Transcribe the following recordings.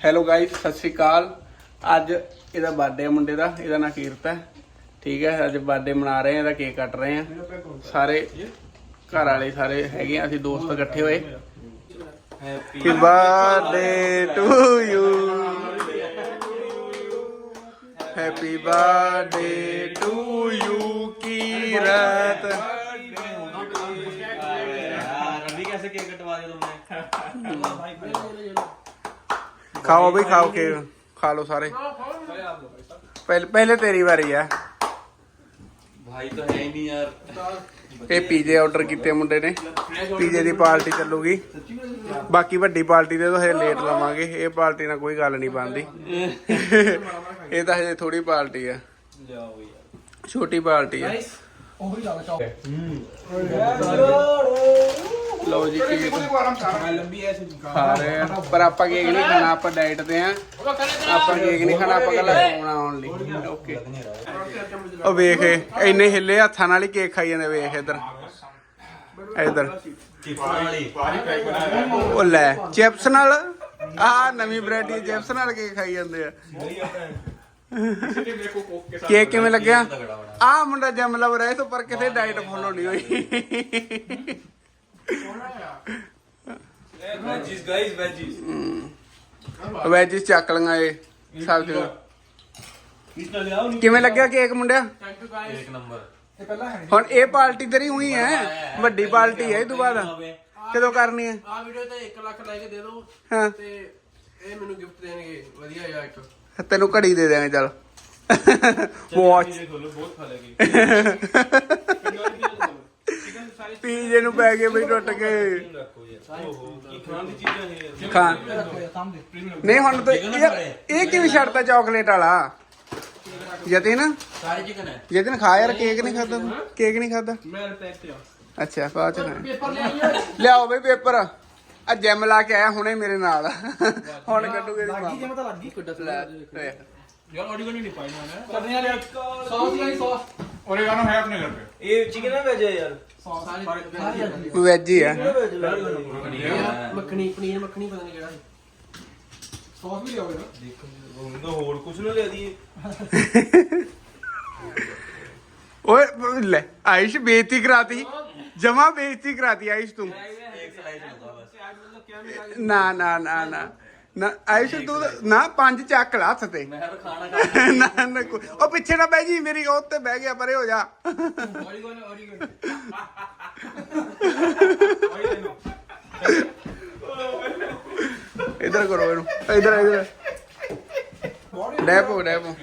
Hello guys ਸਤਿ ਸ਼੍ਰੀ ਅਕਾਲ। ਅੱਜ ਇਹਦਾ ਬਰਥਡੇ ਮੁੰਡੇ ਦਾ ਇਹਦਾ ਨਾਂ ਕੀਰਤ ਹੈ। ਠੀਕ ਹੈ ਅੱਜ ਬਰਥਡੇ ਮਨਾ ਰਹੇ ਆ ਇਹਦਾ ਕੇਕ ਕੱਟ ਰਹੇ ਆ ਸਾਰੇ ਘਰ ਵਾਲੇ ਸਾਰੇ ਹੈਗੇ ਆ ਅਸੀਂ ਦੋਸਤ ਇਕੱਠੇ ਹੋਏ। Happy birthday to you happy birthday to you Kirat cake ਕਟਵਾ ਦਿਆ ਤੁਮਨੇ ਖਾਓ ਵੀ ਖਾਓ ਕੇ ਖਾ ਲੋ ਸਾਰੇ। ਪਹਿਲੇ ਪਹਿਲੇ ਤੇਰੀ ਵਾਰੀ ਆ। ਭਾਈ ਤਾਂ ਹੈ ਨਹੀਂ ਯਾਰ। ਇਹ ਪੀਜ਼ੇ ਆਰਡਰ ਕੀਤੇ ਮੁੰਡੇ ਨੇ। ਪੀਜ਼ੇ ਦੀ ਪਾਰਟੀ ਚੱਲੂਗੀ। ਬਾਕੀ ਵੱਡੀ ਪਾਰਟੀ ਦੇ ਤਾਂ ਹਜੇ ਲੇਟ ਲਵਾਂਗੇ। ਇਹ ਪਾਰਟੀ ਨਾਲ ਕੋਈ ਗੱਲ ਨਹੀਂ ਬਣਦੀ। ਇਹ ਤਾਂ ਹਜੇ ਥੋੜੀ ਪਾਰਟੀ ਆ। ਛੋਟੀ ਪਾਰਟੀ ਆ। ਉਹ ਵੀ ਲਾ ਚਾਹ। ਜੀ ਕੇਕ ਖਾ ਰਹੇ ਆ। ਪਰ ਆਪਾਂ ਕੇਕ ਨਹੀਂ ਖਾਣਾ ਆਪਾਂ ਡਾਈਟ ਤੇ ਆ। ਆਪਾਂ ਕੇਕ ਨਹੀਂ ਖਾਣਾ ਆਪਾਂ ਕੱਲਾ ਖਾਣਾ ਆਉਣ ਲਈ। ਓਕੇ ਉਹ ਵੇਖ ਇਹ, ਇੰਨੇ ਹਿੱਲੇ ਹੱਥਾਂ ਨਾਲ ਹੀ ਕੇਕ ਖਾਈ ਜਾਂਦੇ ਵੇਖ ਇੱਧਰ। ਇੱਧਰ। ਉਹ ਲੈ ਚਿਪਸ ਨਾਲ। ਆ ਨਵੀਂ ਵੈਰਾਈਟੀ ਚਿਪਸ ਨਾਲ ਕੇਕ ਖਾਈ ਜਾਂਦੇ ਆ। ਕੇਕ ਕਿਵੇਂ ਲੱਗਿਆ? ਆ ਮੁੰਡਾ ਜਮ ਲਵ ਰਿਹਾ ਤੋਂ ਪਰ ਕਿਸੇ ਡਾਈਟ ਫੋਲੋ ਨਹੀਂ ਹੋਈ। ਵੈਜੀਸ ਚੱਕ ਲੀਆਂ ਇਹ ਸਬਜ਼ੀਆਂ ਕਿੰਨਾ ਕਿਵੇਂ ਲੱਗਿਆ ਕੇਕ ਮੁੰਡਿਆ? ਥੈਂਕ ਯੂ ਗਾਇਸ ਇੱਕ ਨੰਬਰ। ਹੁਣ ਇਹ ਪਾਰਟੀ ਤੇਰੀ ਹੋਈ ਹੈ ਵੱਡੀ ਪਾਰਟੀ ਹੈ ਇਹ ਤੋਂ ਬਾਅਦ। ਕਦੋਂ ਕਰਨੀ ਹੈ? ਆ ਵੀਡੀਓ ਤੇ 1 ਲੱਖ ਲਾਈਕ ਦੇ ਦਿਓ ਤੇ ਇਹ ਮੈਨੂੰ ਗਿਫਟ ਦੇਣਗੇ। ਵਧੀਆ ਯਾਰ ਇੱਕ। ਤੈਨੂੰ ਘੜੀ ਦੇ ਦੇਣੇ ਚੱਲ। ਵਾਚ ਬਹੁਤ ਖਾ ਲੈਗੀ। ਪੀਜੇ ਨੂੰ ਪੈ ਗਏ ਬਈ ਟੁੱਟ ਗਏ। ਨਹੀਂ ਹੁਣ ਤੇ ਇਹ- ਇਹ ਕਿਵੇਂ ਛੱਡਦਾ ਚਾਕਲੇਟ ਵਾਲਾ? ਜਤਿਨ ਸਾਰੇ ਚਿਕਨ ਹੈ ਜਤਿਨ ਖਾ ਯਾਰ ਕੇਕ ਨਹੀਂ ਖਾਦਾ ਕੇਕ ਨਹੀਂ ਖਾਦਾ ਮੈਂ ਅੱਛਾ ਪੇਪਰ ਲੈ ਆਈਏ ਲਿਆਓ ਬਈ ਪੇਪਰ ਆ ਜਿਮ ਲਾ ਕੇ ਆਇਆ ਹੁਣੇ ਮੇਰੇ ਨਾਲ। ਹੁਣ ਕੱਢੂਗੇ ਦੀ ਬਾਕੀ ਜਿਵੇਂ ਤਾਂ ਲੱਗ। ਗਈ ਯਾਰ ਆਡੀਓ ਨਹੀਂ ਪਾਈ ਨਾ ਕਰਨੇ ਵਾਲੇ ਸੌਸ ਲਈ ਸੌਸ। ओरिगानो है अपने घर पे ये चिकन है वेज है यार ਸੌਸ ਸਾਰੀ ਵੈਜ ਹੀ ਆ ਮੱਖਣੀ ਪਨੀਰ ਮੱਖਣੀ ਪਤਾ ਨਹੀਂ ਕਿਹੜਾ ਸੌਸ ਵੀ ਲਿਆਓਗੇ ਨਾ उनको होड़ कुछ ना ले दिए ਓਏ ਲੈ ਆਇਸ਼ ਬੇਇੱਜ਼ਤੀ ਕਰਾਤੀ ਜਮਾ ਬੇਇੱਜ਼ਤੀ ਕਰਾਤੀ ਆਇਸ਼ ਤੂੰ एक स्लाइस होगा बस ਨਾ ਨਾ ਨਾ ਨਾ ਨਾ ਆਇਸ਼ ਤੂੰ ਤਾਂ- ਨਾ ਪੰਜ ਚੱਕ ਲਾ ਹੱਥ ਤੇ। ਮੈਂ ਤਾਂ ਖਾਣਾ ਖਾ ਨਾ ਨਾ ਉਹ ਪਿੱਛੇ ਨਾ ਬਹਿ ਜੀ ਮੇਰੀ ਉਹ ਤੇ ਬਹਿ ਗਿਆ ਪਰੇ ਹੋ ਜਾ। ਇਧਰ ਕਰੋ ਇਹਨੂੰ। ਇਧਰ ਇਧਰ ਡੈਪੋ ਡੈਪੋ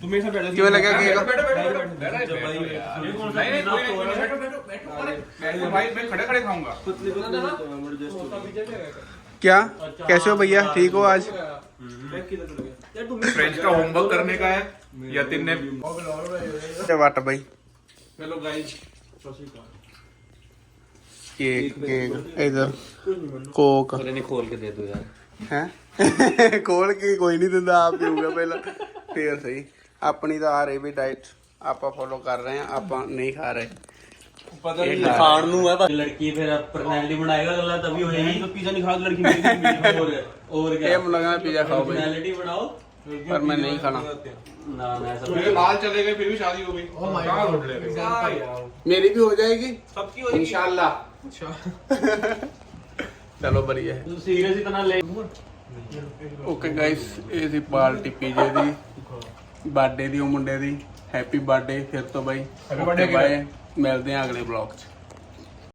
ਤੂੰ ਮੇਰੇ ਸਾਹ ਬੈਠ ਕਿਵੇਂ ਲੱਗਿਆ ਕੇਕ? ਬੈਠੋ ਬੈਠੋ ਬੈਠੋ ਇਹ ਕੌਣ ਸਾ ਨਹੀਂ ਕੋਈ ਨਹੀਂ ਬੈਠੋ ਬੈਠੋ ਬੈਠੋ। ਮੈਂ ਖੜੇ ਖੜੇ ਖਾਊਂਗਾ। ਕੁਤਲੀ ਬਣਾ ਦੇਣਾ पतली पतली मुझे जस्ट क्या कैसे हो भैया ठीक हो आज यार तुम फ्रेंच का होमवर्क करने का है यतिन ने ਤੇ ਵੱਟ ਬਈ हेलो गाइस ਕੇਕ ਕੇਕ ਇਧਰ ਕੋਕ नहीं खोल के दे दो यार ਹੈ ਕੋਲ ਕੇ ਕੋਈ ਨਹੀਂ ਦਿੰਦਾ ਆਪ ਪੀਊਗਾ ਪਹਿਲਾਂ ਫੇਰ ਸਹੀ ਆਪਣੀ ਤਾਂ ਆ ਰਹੀ ਵੀ ਡਾਈਟ ਆਪਾਂ ਫੋਲੋ ਕਰ ਰਹੇ ਆ ਆਪਾਂ ਨਹੀਂ ਖਾ ਰਹੇ पता नहीं, खान नु है लड़की फिर पर्सनालिटी बनाएगा अगला तभी होएगी तो पिज्जा नहीं खा तो लड़की मिलेगी नहीं मिलेगी। और और ਇਹ क्या ਮੈਨੂੰ ਲੱਗਦਾ ਪੀਜ਼ਾ ਖਾਓ ਬਈ पर्सनालिटी बनाओ ਪਰ ਮੈਂ ਨਹੀਂ ਖਾਣਾ ना ना ऐसा मेरे बाल चले गए फिर भी शादी हो गई ਓ ਮਾਈ कहाँ गॉड लौट ले गए? ਮੇਰੀ ਵੀ ਹੋ ਜਾਏਗੀ सबकी होएगी ਇਨਸ਼ਾਅੱਲਾ ਅੱਛਾ ਚਲੋ ਬੜੀਆ ਹੈ तू सीरियस इतना ले ਓਕੇ ਗਾਇਸ ਇਹ ਸੀ ਪਾਰਟੀ ਪੀਜੇ ਦੀ ਬਰਥਡੇ ਦੀ ਉਹ ਮੁੰਡੇ ਦੀ ਹੈਪੀ ਬਰਥਡੇ ਫਿਰ ਤੋਂ ਬਾਈ Happy birthday ਬਾਏ ਮਿਲਦੇ ਹਾਂ ਅਗਲੇ ਬਲੌਗ 'ਚ।